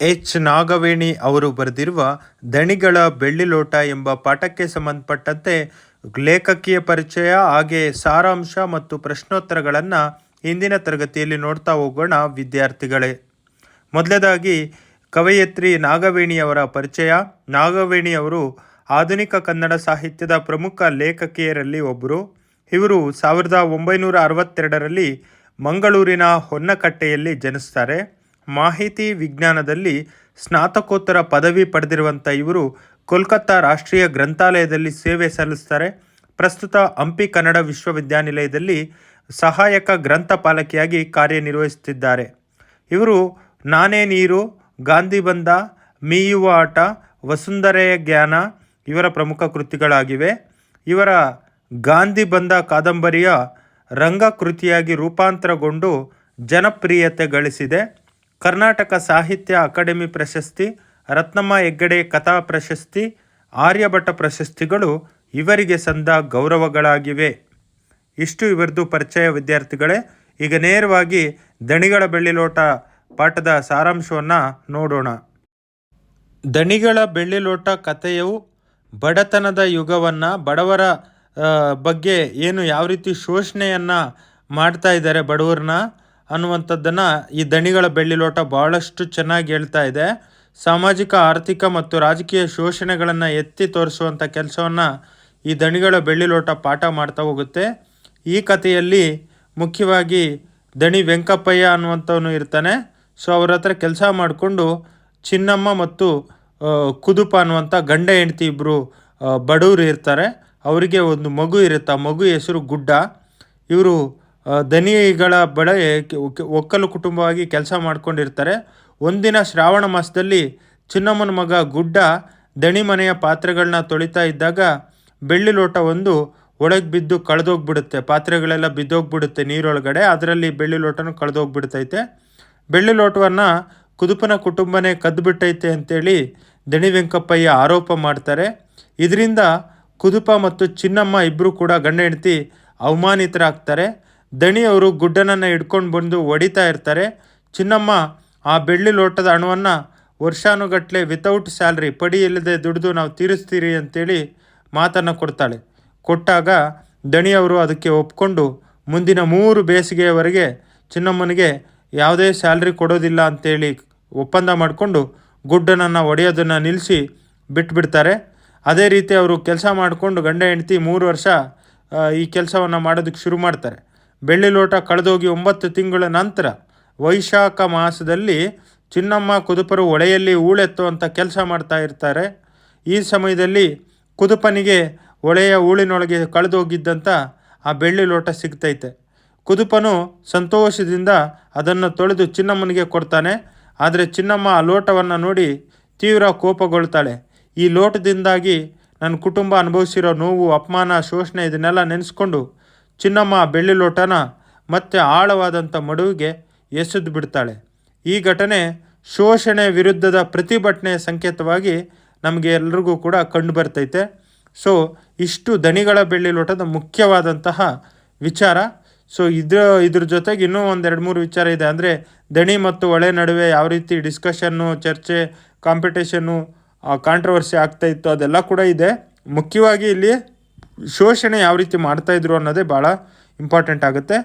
H. Nagaveni ಅವರು ಬರೆದಿರುವ ದಣಿಗಳ ಬೆಳ್ಳಿಲೋಟ ಎಂಬ ಪಾಠಕ್ಕೆ ಸಂಬಂಧಪಟ್ಟಂತೆ ಲೇಖಕೀಯ ಪರಿಚಯ ಹಾಗೆ ಸಾರಾಂಶ ಮತ್ತು ಪ್ರಶ್ನೋತ್ತರಗಳನ್ನು ಇಂದಿನ ತರಗತಿಯಲ್ಲಿ ನೋಡ್ತಾ ಹೋಗೋಣ ವಿದ್ಯಾರ್ಥಿಗಳೇ. ಮೊದಲದಾಗಿ ಕವಯತ್ರಿ ನಾಗವೇಣಿಯವರ ಪರಿಚಯ. ನಾಗವೇಣಿಯವರು ಆಧುನಿಕ ಕನ್ನಡ ಸಾಹಿತ್ಯದ ಪ್ರಮುಖ ಲೇಖಕಿಯರಲ್ಲಿ ಒಬ್ಬರು. ಇವರು ಸಾವಿರದ ಒಂಬೈನೂರ ಅರವತ್ತೆರಡರಲ್ಲಿ ಮಂಗಳೂರಿನ ಹೊನ್ನಕಟ್ಟೆಯಲ್ಲಿ ಜನಿಸ್ತಾರೆ. ಮಾಹಿತಿ ವಿಜ್ಞಾನದಲ್ಲಿ ಸ್ನಾತಕೋತ್ತರ ಪದವಿ ಪಡೆದಿರುವಂಥ ಇವರು ಕೋಲ್ಕತ್ತಾ ರಾಷ್ಟ್ರೀಯ ಗ್ರಂಥಾಲಯದಲ್ಲಿ ಸೇವೆ ಸಲ್ಲಿಸ್ತಾರೆ. ಪ್ರಸ್ತುತ ಹಂಪಿ ಕನ್ನಡ ವಿಶ್ವವಿದ್ಯಾನಿಲಯದಲ್ಲಿ ಸಹಾಯಕ ಗ್ರಂಥಪಾಲಕಿಯಾಗಿ ಕಾರ್ಯನಿರ್ವಹಿಸುತ್ತಿದ್ದಾರೆ. ಇವರು ನಾನೇ ನೀರು, ಗಾಂಧಿ ಬಂದ, ಮೀಯುವ ಆಟ ವಸುಂಧರೆಯ ಜ್ಞಾನ ಇವರ ಪ್ರಮುಖ ಕೃತಿಗಳಾಗಿವೆ. ಇವರ ಗಾಂಧಿ ಬಂದ ಕಾದಂಬರಿಯ ರಂಗಕೃತಿಯಾಗಿ ರೂಪಾಂತರಗೊಂಡು ಜನಪ್ರಿಯತೆ ಗಳಿಸಿದೆ. ಕರ್ನಾಟಕ ಸಾಹಿತ್ಯ ಅಕಾಡೆಮಿ ಪ್ರಶಸ್ತಿ, ರತ್ನಮ್ಮ ಹೆಗ್ಗಡೆ ಕಥಾ ಪ್ರಶಸ್ತಿ, ಆರ್ಯಭಟ ಪ್ರಶಸ್ತಿಗಳು ಇವರಿಗೆ ಸಂದ ಗೌರವಗಳಾಗಿವೆ. ಇಷ್ಟು ಇವರದು ಪರಿಚಯ ವಿದ್ಯಾರ್ಥಿಗಳೇ, ಈಗ ನೇರವಾಗಿ ದಣಿಗಳ ಬೆಳ್ಳಿಲೋಟ ಪಾಠದ ಸಾರಾಂಶವನ್ನು ನೋಡೋಣ. ದಣಿಗಳ ಬೆಳ್ಳಿಲೋಟ ಕಥೆಯು ಬಡತನದ ಯುಗವನ್ನು, ಬಡವರ ಬಗ್ಗೆ ಏನು ಯಾವ ರೀತಿ ಶೋಷಣೆಯನ್ನು ಮಾಡ್ತಾ ಇದ್ದಾರೆ ಬಡವ್ರನ್ನ ಅನ್ನುವಂಥದ್ದನ್ನು ಈ ದಣಿಗಳ ಬೆಳ್ಳಿಲೋಟ ಭಾಳಷ್ಟು ಚೆನ್ನಾಗಿ ಹೇಳ್ತಾ ಇದೆ. ಸಾಮಾಜಿಕ, ಆರ್ಥಿಕ ಮತ್ತು ರಾಜಕೀಯ ಶೋಷಣೆಗಳನ್ನು ಎತ್ತಿ ತೋರಿಸುವಂಥ ಕೆಲಸವನ್ನು ಈ ದಣಿಗಳ ಬೆಳ್ಳಿಲೋಟ ಪಾಠ ಮಾಡ್ತಾ ಹೋಗುತ್ತೆ. ಈ ಕಥೆಯಲ್ಲಿ ಮುಖ್ಯವಾಗಿ ದಣಿ ವೆಂಕಪ್ಪಯ್ಯ ಅನ್ನುವಂಥವನು ಇರ್ತಾನೆ. ಸೊ, ಅವ್ರ ಹತ್ರ ಕೆಲಸ ಮಾಡಿಕೊಂಡು ಚಿನ್ನಮ್ಮ ಮತ್ತು ಕುದುಪ ಅನ್ನುವಂಥ ಗಂಡ ಹೆಂಡತಿ ಇಬ್ಬರು ಬಡವರು ಇರ್ತಾರೆ. ಅವರಿಗೆ ಒಂದು ಮಗು ಇರುತ್ತೆ. ಆ ಮಗು ಹೆಸರು ಗುಡ್ಡ. ಇವರು ದನಿಗಳ ಕೆ- ಒಕ್ಕಲು ಕುಟುಂಬವಾಗಿ ಕೆಲಸ ಮಾಡ್ಕೊಂಡಿರ್ತಾರೆ. ಒಂದಿನ ಶ್ರಾವಣ ಮಾಸದಲ್ಲಿ ಚಿನ್ನಮ್ಮನ ಮಗ ಗುಡ್ಡ ದಣಿ ಮನೆಯ ಪಾತ್ರೆಗಳನ್ನ ತೊಳಿತಾ ಇದ್ದಾಗ ಬೆಳ್ಳಿ ಲೋಟ ಒಂದು ಒಳಗೆ ಬಿದ್ದು ಕಳೆದೋಗ್ಬಿಡುತ್ತೆ. ಪಾತ್ರೆಗಳೆಲ್ಲ ಬಿದ್ದೋಗ್ಬಿಡುತ್ತೆ ನೀರೊಳಗಡೆ. ಅದರಲ್ಲಿ ಬೆಳ್ಳಿ ಲೋಟನೂ ಕಳೆದೋಗ್ಬಿಡ್ತೈತೆ. ಬೆಳ್ಳಿ ಲೋಟವನ್ನು ಕುದುಪನ ಕುಟುಂಬನೇ ಕದ್ದುಬಿಟ್ಟೈತೆ ಅಂತೇಳಿ ದಣಿ ವೆಂಕಪ್ಪಯ್ಯ ಆರೋಪ ಮಾಡ್ತಾರೆ. ಇದರಿಂದ ಕುದುಪ ಮತ್ತು ಚಿನ್ನಮ್ಮ ಇಬ್ಬರು ಕೂಡ ಗಂಡ ಹೆಂಡತಿ ಅವಮಾನಿತರಾಗ್ತಾರೆ. ದಣಿಯವರು ಗುಡ್ಡನನ್ನು ಹಿಡ್ಕೊಂಡು ಬಂದು ಹೊಡಿತಾ ಇರ್ತಾರೆ. ಚಿನ್ನಮ್ಮ, ಆ ಬೆಳ್ಳಿ ಲೋಟದ ಹಣವನ್ನು ವರ್ಷಾನುಗಟ್ಟಲೆ ವಿತೌಟ್ ಸ್ಯಾಲ್ರಿ ಪಡಿ ಇಲ್ಲದೆ ದುಡಿದು ನಾವು ತೀರಿಸ್ತೀರಿ ಅಂತೇಳಿ ಮಾತನ್ನು ಕೊಡ್ತಾಳೆ. ಕೊಟ್ಟಾಗ ದಣಿಯವರು ಅದಕ್ಕೆ ಒಪ್ಕೊಂಡು ಮುಂದಿನ ಮೂರು ಬೇಸಿಗೆಯವರೆಗೆ ಚಿನ್ನಮ್ಮನಿಗೆ ಯಾವುದೇ ಸ್ಯಾಲ್ರಿ ಕೊಡೋದಿಲ್ಲ ಅಂತೇಳಿ ಒಪ್ಪಂದ ಮಾಡಿಕೊಂಡು ಗುಡ್ಡನನ್ನು ಒಡೆಯೋದನ್ನು ನಿಲ್ಲಿಸಿ ಬಿಟ್ಬಿಡ್ತಾರೆ. ಅದೇ ರೀತಿ ಅವರು ಕೆಲಸ ಮಾಡಿಕೊಂಡು ಗಂಡ ಹೆಂಡತಿ ಮೂರು ವರ್ಷ ಈ ಕೆಲಸವನ್ನು ಮಾಡೋದಕ್ಕೆ ಶುರು ಮಾಡ್ತಾರೆ. ಬೆಳ್ಳಿ ಲೋಟ ಕಳೆದೋಗಿ ಒಂಬತ್ತು ತಿಂಗಳ ನಂತರ ವೈಶಾಖ ಮಾಸದಲ್ಲಿ ಚಿನ್ನಮ್ಮ ಕುದುಪರು ಹೊಳೆಯಲ್ಲಿ ಹೂಳೆತ್ತುವಂಥ ಕೆಲಸ ಮಾಡ್ತಾ ಇರ್ತಾರೆ. ಈ ಸಮಯದಲ್ಲಿ ಕುದುಪನಿಗೆ ಒಳೆಯ ಹೂಳಿನೊಳಗೆ ಕಳೆದೋಗಿದ್ದಂಥ ಆ ಬೆಳ್ಳಿ ಲೋಟ ಸಿಗ್ತೈತೆ. ಕುದುಪನು ಸಂತೋಷದಿಂದ ಅದನ್ನು ತೊಳೆದು ಚಿನ್ನಮ್ಮನಿಗೆ ಕೊಡ್ತಾನೆ. ಆದರೆ ಚಿನ್ನಮ್ಮ ಆ ಲೋಟವನ್ನು ನೋಡಿ ತೀವ್ರ ಕೋಪಗೊಳ್ತಾಳೆ. ಈ ಲೋಟದಿಂದಾಗಿ ನನ್ನ ಕುಟುಂಬ ಅನುಭವಿಸಿರೋ ನೋವು, ಅಪಮಾನ, ಶೋಷಣೆ ಇದನ್ನೆಲ್ಲ ನೆನೆಸ್ಕೊಂಡು ಚಿನ್ನಮ್ಮ ಬೆಳ್ಳಿ ಲೋಟನ ಮತ್ತೆ ಆಳವಾದಂಥ ಮಡುವಿಗೆ ಎಸೆದು ಬಿಡ್ತಾಳೆ. ಈ ಘಟನೆ ಶೋಷಣೆ ವಿರುದ್ಧದ ಪ್ರತಿಭಟನೆ ಸಂಕೇತವಾಗಿ ನಮಗೆ ಎಲ್ರಿಗೂ ಕೂಡ ಕಂಡು ಬರ್ತೈತೆ. ಸೊ ಇಷ್ಟು ದಣಿಗಳ ಬೆಳ್ಳಿ ಲೋಟದ ಮುಖ್ಯವಾದಂತಹ ವಿಚಾರ. ಸೊ ಇದ್ರ ಇದ್ರ ಜೊತೆಗೆ ಇನ್ನೂ ಒಂದು ಎರಡು ಮೂರು ವಿಚಾರ ಇದೆ. ಅಂದರೆ ದಣಿ ಮತ್ತು ಒಳೆ ನಡುವೆ ಯಾವ ರೀತಿ ಡಿಸ್ಕಷನ್ನು ಚರ್ಚೆ ಕಾಂಪಿಟೇಷನ್ನು ಕಾಂಟ್ರವರ್ಸಿ ಆಗ್ತಾ ಇತ್ತು ಅದೆಲ್ಲ ಕೂಡ ಇದೆ. ಮುಖ್ಯವಾಗಿ ಇಲ್ಲಿ ಶೋಷಣೆ ಯಾವ ರೀತಿ ಮಾಡ್ತಾಯಿದ್ರು ಅನ್ನೋದೇ ಭಾಳ ಇಂಪಾರ್ಟೆಂಟ್ ಆಗುತ್ತೆ.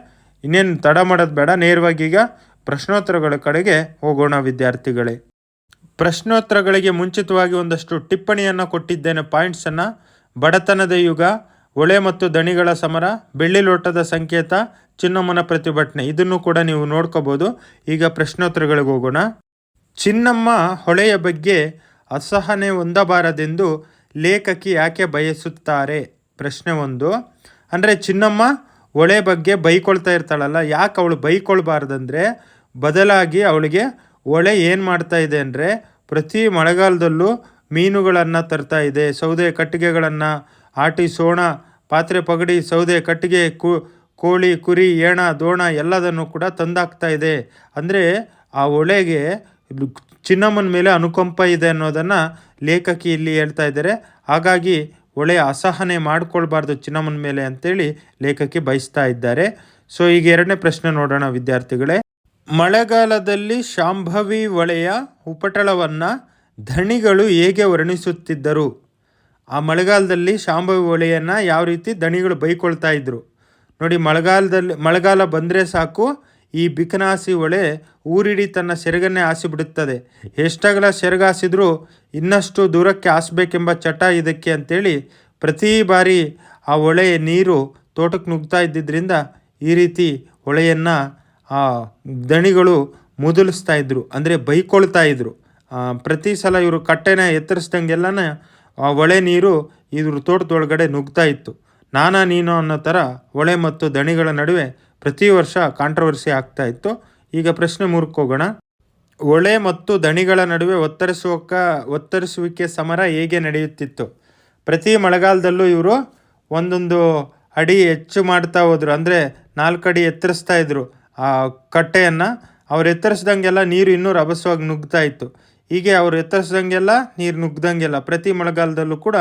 ಇನ್ನೇನು ತಡ ಮಾಡೋದು ಬೇಡ, ನೇರವಾಗಿ ಈಗ ಪ್ರಶ್ನೋತ್ತರಗಳ ಕಡೆಗೆ ಹೋಗೋಣ ವಿದ್ಯಾರ್ಥಿಗಳೇ. ಪ್ರಶ್ನೋತ್ತರಗಳಿಗೆ ಮುಂಚಿತವಾಗಿ ಒಂದಷ್ಟು ಟಿಪ್ಪಣಿಯನ್ನು ಕೊಟ್ಟಿದ್ದೇನೆ ಪಾಯಿಂಟ್ಸನ್ನು ಬಡತನದ ಯುಗ ಹೊಳೆ ಮತ್ತು ದಣಿಗಳ ಸಮರ, ಬೆಳ್ಳಿ ಲೋಟದ ಸಂಕೇತ, ಚಿನ್ನಮ್ಮನ ಪ್ರತಿಭಟನೆ, ಇದನ್ನು ಕೂಡ ನೀವು ನೋಡ್ಕೋಬೋದು. ಈಗ ಪ್ರಶ್ನೋತ್ತರಗಳಿಗೆ ಹೋಗೋಣ. ಚಿನ್ನಮ್ಮ ಹೊಳೆಯ ಬಗ್ಗೆ ಅಸಹನೆ ಹೊಂದಬಾರದೆಂದು ಲೇಖಕಿ ಯಾಕೆ ಬಯಸುತ್ತಾರೆ? ಪ್ರಶ್ನೆ ಒಂದು. ಅಂದರೆ ಚಿನ್ನಮ್ಮ ಒಳೆ ಬಗ್ಗೆ ಬೈಕೊಳ್ತಾ ಇರ್ತಾಳಲ್ಲ, ಯಾಕೆ ಅವಳು ಬೈಕೊಳ್ಬಾರ್ದಂದ್ರೆ ಬದಲಾಗಿ ಅವಳಿಗೆ ಒಳೆ ಏನು ಮಾಡ್ತಾ ಇದೆ ಅಂದರೆ ಪ್ರತಿ ಮಳೆಗಾಲದಲ್ಲೂ ಮೀನುಗಳನ್ನು ತರ್ತಾ ಇದೆ, ಸೌದೆ ಕಟ್ಟಿಗೆಗಳನ್ನು ಆಟಿ, ಸೋಣ, ಪಾತ್ರೆ, ಪಗಡಿ, ಸೌದೆ, ಕಟ್ಟಿಗೆ, ಕು, ಕೋಳಿ, ಕುರಿ, ಏಣ, ದೋಣ ಎಲ್ಲದನ್ನು ಕೂಡ ತಂದಾಕ್ತಾ ಇದೆ. ಅಂದರೆ ಆ ಒಳೆಗೆ ಚಿನ್ನಮ್ಮನ ಮೇಲೆ ಅನುಕಂಪ ಇದೆ ಅನ್ನೋದನ್ನು ಲೇಖಕಿ ಇಲ್ಲಿ ಹೇಳ್ತಾ ಇದ್ದಾರೆ. ಹಾಗಾಗಿ ಹೊಳೆ ಅಸಹನೆ ಮಾಡ್ಕೊಳ್ಬಾರ್ದು ಚಿನ್ನಮ್ಮನ ಮೇಲೆ ಅಂತೇಳಿ ಲೇಖಕಿ ಬಯಸ್ತಾ ಇದ್ದಾರೆ. ಸೊ ಈಗ ಎರಡನೇ ಪ್ರಶ್ನೆ ನೋಡೋಣ ವಿದ್ಯಾರ್ಥಿಗಳೇ. ಮಳೆಗಾಲದಲ್ಲಿ ಶಾಂಭವಿ ಒಳೆಯ ಉಪಟಳವನ್ನು ಧಣಿಗಳು ಹೇಗೆ ವರ್ಣಿಸುತ್ತಿದ್ದರು? ಆ ಮಳೆಗಾಲದಲ್ಲಿ ಶಾಂಭವಿ ಒಳೆಯನ್ನು ಯಾವ ರೀತಿ ದಣಿಗಳು ಬೈಕೊಳ್ತಾ ಇದ್ದರು ನೋಡಿ, ಮಳೆಗಾಲದಲ್ಲಿ ಮಳೆಗಾಲ ಬಂದರೆ ಸಾಕು ಈ ಬಿಕನಾಸಿ ಒಳೆ ಊರಿಡಿ ತನ್ನ ಸೆರಗನ್ನೇ ಹಾಸಿಬಿಡುತ್ತದೆ. ಎಷ್ಟಾಗಲ ಸೆರಗಾಸಿದ್ರೂ ಇನ್ನಷ್ಟು ದೂರಕ್ಕೆ ಹಾಸಬೇಕೆಂಬ ಚಟ ಇದಕ್ಕೆ ಅಂತೇಳಿ ಪ್ರತಿ ಬಾರಿ ಆ ಹೊಳೆಯ ನೀರು ತೋಟಕ್ಕೆ ನುಗ್ತಾ ಇದ್ದಿದ್ದರಿಂದ ಈ ರೀತಿ ಹೊಳೆಯನ್ನು ಆ ದಣಿಗಳು ಮುದುಲಿಸ್ತಾ ಇದ್ದರು ಅಂದರೆ ಬೈಕೊಳ್ತಾ ಇದ್ದರು ಪ್ರತಿ ಸಲ ಇವರು ಕಟ್ಟೆನ ಎತ್ತರಿಸ್ದಂಗೆಲ್ಲನ ಆ ಹೊಳೆ ನೀರು ಇದ್ರ ತೋಟದೊಳಗಡೆ ನುಗ್ತಾ ಇತ್ತು. ನಾನಾ ನೀನು ಅನ್ನೋ ಥರ ಹೊಳೆ ಮತ್ತು ದಣಿಗಳ ನಡುವೆ ಪ್ರತಿ ವರ್ಷ ಕಾಂಟ್ರವರ್ಸಿ ಆಗ್ತಾ ಇತ್ತು. ಈಗ ಪ್ರಶ್ನೆ ಮೂರಕ್ಕೆ ಹೋಗೋಣ. ಹೊಳೆ ಮತ್ತು ದಣಿಗಳ ನಡುವೆ ಒತ್ತರಿಸುವಕ, ಒತ್ತರಿಸುವಿಕೆ ಸಮರ ಹೇಗೆ ನಡೆಯುತ್ತಿತ್ತು? ಪ್ರತಿ ಮಳೆಗಾಲದಲ್ಲೂ ಇವರು ಒಂದೊಂದು ಅಡಿ ಹೆಚ್ಚು ಮಾಡ್ತಾ ಹೋದರು. ಅಂದರೆ ನಾಲ್ಕು ಅಡಿ ಎತ್ತರಿಸ್ತಾ ಇದ್ರು. ಆ ಕಟ್ಟೆಯನ್ನು ಅವ್ರು ಎತ್ತರಿಸ್ದಂಗೆಲ್ಲ ನೀರು ಇನ್ನೂ ರಭಸವಾಗಿ ನುಗ್ತಾ ಇತ್ತು. ಹೀಗೆ ಅವ್ರು ಎತ್ತರಿಸ್ದಂಗೆಲ್ಲ ನೀರು ನುಗ್ದಂಗೆಲ್ಲ ಪ್ರತಿ ಮಳೆಗಾಲದಲ್ಲೂ ಕೂಡ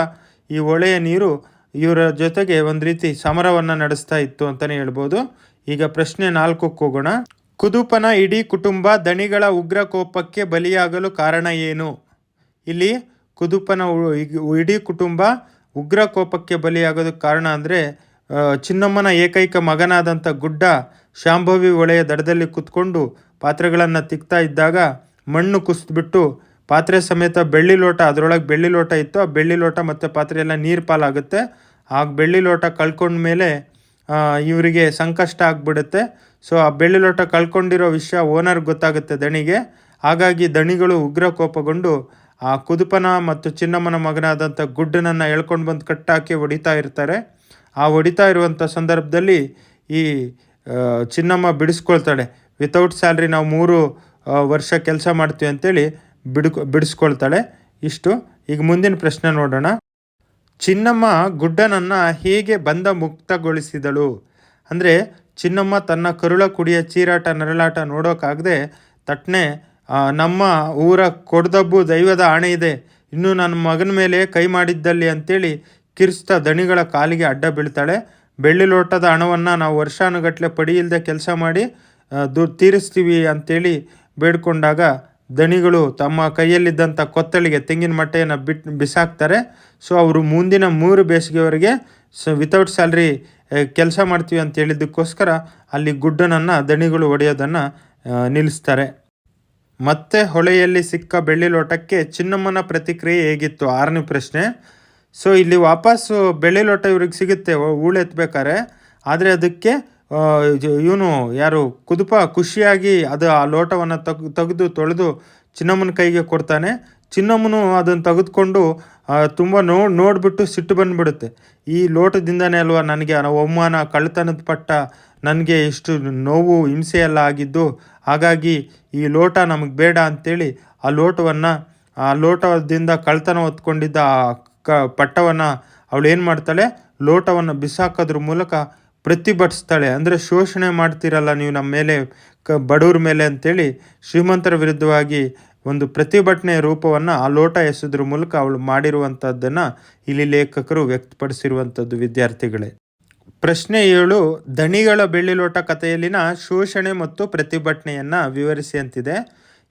ಈ ಒಳೆಯ ನೀರು ಇವರ ಜೊತೆಗೆ ಒಂದು ರೀತಿ ಸಮರವನ್ನು ನಡೆಸ್ತಾ ಇತ್ತು ಅಂತಲೇ ಹೇಳ್ಬೋದು. ಈಗ ಪ್ರಶ್ನೆ ನಾಲ್ಕಕ್ಕೆ ಹೋಗೋಣ ಕುದುಪನ ಇಡೀ ಕುಟುಂಬ ದಣಿಗಳ ಉಗ್ರ ಕೋಪಕ್ಕೆ ಬಲಿಯಾಗಲು ಕಾರಣ ಏನು? ಇಲ್ಲಿ ಕುದುಪನ ಇಡೀ ಕುಟುಂಬ ಉಗ್ರ ಕೋಪಕ್ಕೆ ಬಲಿಯಾಗೋದಕ್ಕೆ ಕಾರಣ ಅಂದರೆ ಚಿನ್ನಮ್ಮನ ಏಕೈಕ ಮಗನಾದಂಥ ಗುಡ್ಡ ಶಾಂಭವಿ ಒಳೆಯ ದಡದಲ್ಲಿ ಕುತ್ಕೊಂಡು ಪಾತ್ರೆಗಳನ್ನು ತಿಕ್ತಾ ಇದ್ದಾಗ ಮಣ್ಣು ಕುಸಿದ್ಬಿಟ್ಟು ಪಾತ್ರೆ ಸಮೇತ ಬೆಳ್ಳಿ ಲೋಟ, ಅದರೊಳಗೆ ಬೆಳ್ಳಿ ಲೋಟ ಇತ್ತು. ಆ ಬೆಳ್ಳಿ ಲೋಟ ಮತ್ತು ಪಾತ್ರೆ ಎಲ್ಲ ನೀರು ಪಾಲಾಗುತ್ತೆ ಆಗ ಬೆಳ್ಳಿ ಲೋಟ ಕಳ್ಕೊಂಡ್ಮೇಲೆ ಇವರಿಗೆ ಸಂಕಷ್ಟ ಆಗಿಬಿಡುತ್ತೆ. ಸೊ ಆ ಬೆಳ್ಳಿ ಲೋಟ ಕಳ್ಕೊಂಡಿರೋ ವಿಷಯ ಓನರ್ಗೆ ಗೊತ್ತಾಗುತ್ತೆ ದಣಿಗೆ. ಹಾಗಾಗಿ ದಣಿಗಳು ಉಗ್ರ ಕೋಪಗೊಂಡು ಆ ಕುದುಪನ ಮತ್ತು ಚಿನ್ನಮ್ಮನ ಮಗನಾದಂಥ ಗುಡ್ಡನನ್ನು ಎಳ್ಕೊಂಡು ಬಂದು ಕಟ್ಟಾಕಿ ಹೊಡಿತಾ ಇರ್ತಾರೆ. ಆ ಹೊಡಿತಾ ಇರುವಂಥ ಸಂದರ್ಭದಲ್ಲಿ ಈ ಚಿನ್ನಮ್ಮ ಬಿಡಿಸ್ಕೊಳ್ತಾಳೆ. ವಿತೌಟ್ ಸ್ಯಾಲ್ರಿ ನಾವು ಮೂರು ವರ್ಷ ಕೆಲಸ ಮಾಡ್ತೀವಿ ಅಂತೇಳಿ ಬಿಡ್ಕೊ, ಬಿಡಿಸ್ಕೊಳ್ತಾಳೆ. ಇಷ್ಟು. ಈಗ ಮುಂದಿನ ಪ್ರಶ್ನೆ ನೋಡೋಣ. ಚಿನ್ನಮ್ಮ ಗುಡ್ಡನನ್ನು ಹೇಗೆ ಬಂಧ ಮುಕ್ತಗೊಳಿಸಿದಳು ಅಂದರೆ, ಚಿನ್ನಮ್ಮ ತನ್ನ ಕರುಳ ಕುಡಿಯ ಚೀರಾಟ ನರಳಾಟ ನೋಡೋಕ್ಕಾಗದೆ ತಟ್ಟನೆ ನಮ್ಮ ಊರ ಕೊಡ್ದಬ್ಬು ದೈವದ ಆಣೆ ಇದೆ. ಇನ್ನು ನನ್ನ ಮಗನ ಮೇಲೆ ಕೈ ಮಾಡಿದ್ದಲ್ಲಿ ಅಂತೇಳಿ ಕಿರಿಸ್ತ ದಣಿಗಳ ಕಾಲಿಗೆ ಅಡ್ಡ ಬೀಳ್ತಾಳೆ. ಬೆಳ್ಳಿ ಲೋಟದ ಹಣವನ್ನು ನಾವು ವರ್ಷಾನುಗಟ್ಟಲೆ ಪಡಿಯಿಲ್ಲದೆ ಕೆಲಸ ಮಾಡಿ ದು, ತೀರಿಸ್ತೀವಿ ಅಂತೇಳಿ ಬೇಡ್ಕೊಂಡಾಗ ದಣಿಗಳು ತಮ್ಮ ಕೈಯಲ್ಲಿದ್ದಂಥ ಕೊತ್ತಳಿಗೆ ತೆಂಗಿನ ಮಟ್ಟೆಯನ್ನು ಬಿಟ್ಟು ಬಿಸಾಕ್ತಾರೆ. ಸೊ ಅವರು ಮುಂದಿನ ಮೂರು ಬೇಸಿಗೆವರೆಗೆ ಸೊ ವಿತೌಟ್ ಸ್ಯಾಲ್ರಿ ಕೆಲಸ ಮಾಡ್ತೀವಿ ಅಂತ ಹೇಳಿದ್ದಕ್ಕೋಸ್ಕರ ಅಲ್ಲಿ ಗುಡ್ಡನನ್ನು, ದಣಿಗಳು ಒಡೆಯೋದನ್ನು ನಿಲ್ಲಿಸ್ತಾರೆ. ಮತ್ತೆ ಹೊಳೆಯಲ್ಲಿ ಸಿಕ್ಕ ಬೆಳ್ಳಿ ಲೋಟಕ್ಕೆ ಚಿನ್ನಮ್ಮನ ಪ್ರತಿಕ್ರಿಯೆ ಹೇಗಿತ್ತು? ಆರನೇ ಪ್ರಶ್ನೆ. ಸೊ ಇಲ್ಲಿ ವಾಪಸ್ಸು ಬೆಳ್ಳಿ ಲೋಟ ಇವ್ರಿಗೆ ಸಿಗುತ್ತೆ ಹೂಳೆತ್ಬೇಕಾರೆ ಆದರೆ ಅದಕ್ಕೆ ಇವನು ಯಾರು? ಕುದುಪ, ಖುಷಿಯಾಗಿ ಅದು ಆ ಲೋಟವನ್ನು ತೆಗ್, ತೆಗೆದು ತೊಳೆದು ಚಿನ್ನಮ್ಮನ ಕೈಗೆ ಕೊಡ್ತಾನೆ. ಚಿನ್ನಮ್ಮನು ಅದನ್ನು ತೆಗೆದುಕೊಂಡು ತುಂಬ ನೋ, ನೋಡಿಬಿಟ್ಟು ಸಿಟ್ಟು ಬಂದುಬಿಡುತ್ತೆ. ಈ ಲೋಟದಿಂದನೇ ಅಲ್ವಾ ನನಗೆ ಅವಮಾನ, ಕಳ್ಳತನದ ಪಟ್ಟ ನನಗೆ ಇಷ್ಟು ನೋವು, ಹಿಂಸೆ ಆಗಿದ್ದು. ಹಾಗಾಗಿ ಈ ಲೋಟ ನಮಗೆ ಬೇಡ ಅಂಥೇಳಿ ಆ ಲೋಟವನ್ನು, ಆ ಲೋಟದಿಂದ ಕಳ್ತನ ಹೊತ್ಕೊಂಡಿದ್ದ ಆ ಕ, ಪಟ್ಟವನ್ನು ಅವಳು ಏನು ಮಾಡ್ತಾಳೆ? ಲೋಟವನ್ನು ಬಿಸಾಕೋದ್ರ ಮೂಲಕ ಪ್ರತಿಭಟಿಸ್ತಾಳೆ. ಅಂದರೆ ಶೋಷಣೆ ಮಾಡ್ತಿರಲ್ಲ ನೀವು ನಮ್ಮ ಮೇಲೆ, ಕ, ಬಡವ್ರ ಮೇಲೆ ಅಂತೇಳಿ ಶ್ರೀಮಂತರ ವಿರುದ್ಧವಾಗಿ ಒಂದು ಪ್ರತಿಭಟನೆಯ ರೂಪವನ್ನು ಆ ಲೋಟ ಎಸೆದ್ರ ಮೂಲಕ ಅವಳು ಮಾಡಿರುವಂಥದ್ದನ್ನು ಇಲ್ಲಿ ಲೇಖಕರು ವ್ಯಕ್ತಪಡಿಸಿರುವಂಥದ್ದು ವಿದ್ಯಾರ್ಥಿಗಳೇ. ಪ್ರಶ್ನೆ ಏಳು, ದಣಿಗಳ ಬೆಳ್ಳಿ ಲೋಟ ಕಥೆಯಲ್ಲಿನ ಶೋಷಣೆ ಮತ್ತು ಪ್ರತಿಭಟನೆಯನ್ನು ವಿವರಿಸಿ ಅಂತಿದೆ.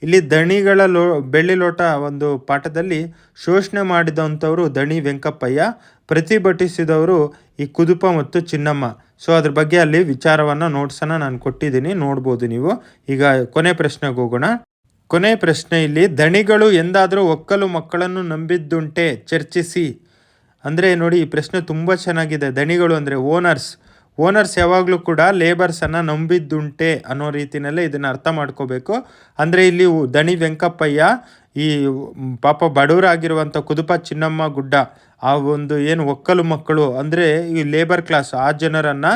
ಇಲ್ಲಿ ದಣಿಗಳ ಲೋ, ಬೆಳ್ಳಿ ಲೋಟ ಒಂದು ಪಾಠದಲ್ಲಿ ಶೋಷಣೆ ಮಾಡಿದಂಥವರು ದಣಿ ವೆಂಕಪ್ಪಯ್ಯ, ಪ್ರತಿಭಟಿಸಿದವರು ಈ ಕುದುಪ ಮತ್ತು ಚಿನ್ನಮ್ಮ. ಸೊ ಅದ್ರ ಬಗ್ಗೆ ಅಲ್ಲಿ ವಿಚಾರವನ್ನು ನೋಟ್ಸನ್ನು ನಾನು ಕೊಟ್ಟಿದ್ದೀನಿ, ನೋಡ್ಬೋದು ನೀವು. ಈಗ ಕೊನೆ ಪ್ರಶ್ನೆಗೆ ಹೋಗೋಣ. ಕೊನೆ ಪ್ರಶ್ನೆ ಇಲ್ಲಿ, ದಣಿಗಳು ಎಂದಾದರೂ ಒಕ್ಕಲು ಮಕ್ಕಳನ್ನು ನಂಬಿದ್ದುಂಟೆ, ಚರ್ಚಿಸಿ. ಅಂದರೆ ನೋಡಿ, ಈ ಪ್ರಶ್ನೆ ತುಂಬ ಚೆನ್ನಾಗಿದೆ. ದಣಿಗಳು ಅಂದರೆ ಓನರ್ಸ್. ಓನರ್ಸ್ ಯಾವಾಗಲೂ ಕೂಡ ಲೇಬರ್ಸನ್ನು ನಂಬಿದ್ದುಂಟೆ ಅನ್ನೋ ರೀತಿಯಲ್ಲೇ ಇದನ್ನು ಅರ್ಥ ಮಾಡ್ಕೋಬೇಕು. ಅಂದರೆ ಇಲ್ಲಿ ದಣಿ ವೆಂಕಪ್ಪಯ್ಯ ಈ ಪಾಪ ಬಡವರಾಗಿರುವಂಥ ಕುದುಪ ಚಿನ್ನಮ್ಮ ಗುಡ್ಡ, ಆ ಒಂದು ಏನು ಒಕ್ಕಲು ಮಕ್ಕಳು, ಅಂದರೆ ಈ ಲೇಬರ್ ಕ್ಲಾಸ್ ಆ ಜನರನ್ನು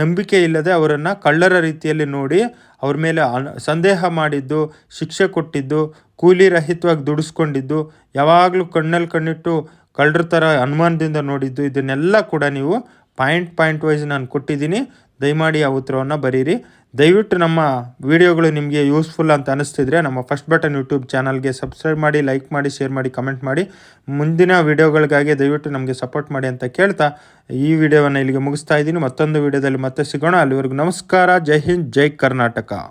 ನಂಬಿಕೆ ಇಲ್ಲದೆ ಅವರನ್ನು ಕಳ್ಳರ ರೀತಿಯಲ್ಲಿ ನೋಡಿ ಅವ್ರ ಮೇಲೆ ಸಂದೇಹ ಮಾಡಿದ್ದು, ಶಿಕ್ಷೆ ಕೊಟ್ಟಿದ್ದು, ಕೂಲಿ ರಹಿತವಾಗಿ ದುಡಿಸ್ಕೊಂಡಿದ್ದು, ಯಾವಾಗಲೂ ಕಣ್ಣಲ್ಲಿ ಕಣ್ಣಿಟ್ಟು ಕಳ್ಳರ ಥರ ಅನುಮಾನದಿಂದ ನೋಡಿದ್ದು, ಇದನ್ನೆಲ್ಲ ಕೂಡ ನೀವು ಪಾಯಿಂಟ್ ಪಾಯಿಂಟ್ ವೈಸ್ ನಾನು ಕೊಟ್ಟಿದ್ದೀನಿ. ದಯಮಾಡಿ ಆ ಉತ್ತರವನ್ನು ಬರೀರಿ. ದಯವಿಟ್ಟು ನಮ್ಮ ವಿಡಿಯೋಗಳು ನಿಮಗೆ ಯೂಸ್ಫುಲ್ ಅಂತ ಅನಿಸ್ತಿದ್ರೆ ನಮ್ಮ ಫಸ್ಟ್ ಬಟನ್ ಯೂಟ್ಯೂಬ್ ಚಾನಲ್ಗೆ ಸಬ್ಸ್ಕ್ರೈಬ್ ಮಾಡಿ, ಲೈಕ್ ಮಾಡಿ, ಶೇರ್ ಮಾಡಿ, ಕಮೆಂಟ್ ಮಾಡಿ. ಮುಂದಿನ ವಿಡಿಯೋಗಳಿಗಾಗಿ ದಯವಿಟ್ಟು ನಮಗೆ ಸಪೋರ್ಟ್ ಮಾಡಿ ಅಂತ ಕೇಳ್ತಾ ಈ ವಿಡಿಯೋವನ್ನು ಇಲ್ಲಿಗೆ ಮುಗಿಸ್ತಾ ಇದ್ದೀನಿ. ಮತ್ತೊಂದು ವಿಡಿಯೋದಲ್ಲಿ ಮತ್ತೆ ಸಿಗೋಣ. ಅಲ್ಲಿವರೆಗೂ ನಮಸ್ಕಾರ. ಜೈ ಹಿಂದ್, ಜೈ ಕರ್ನಾಟಕ.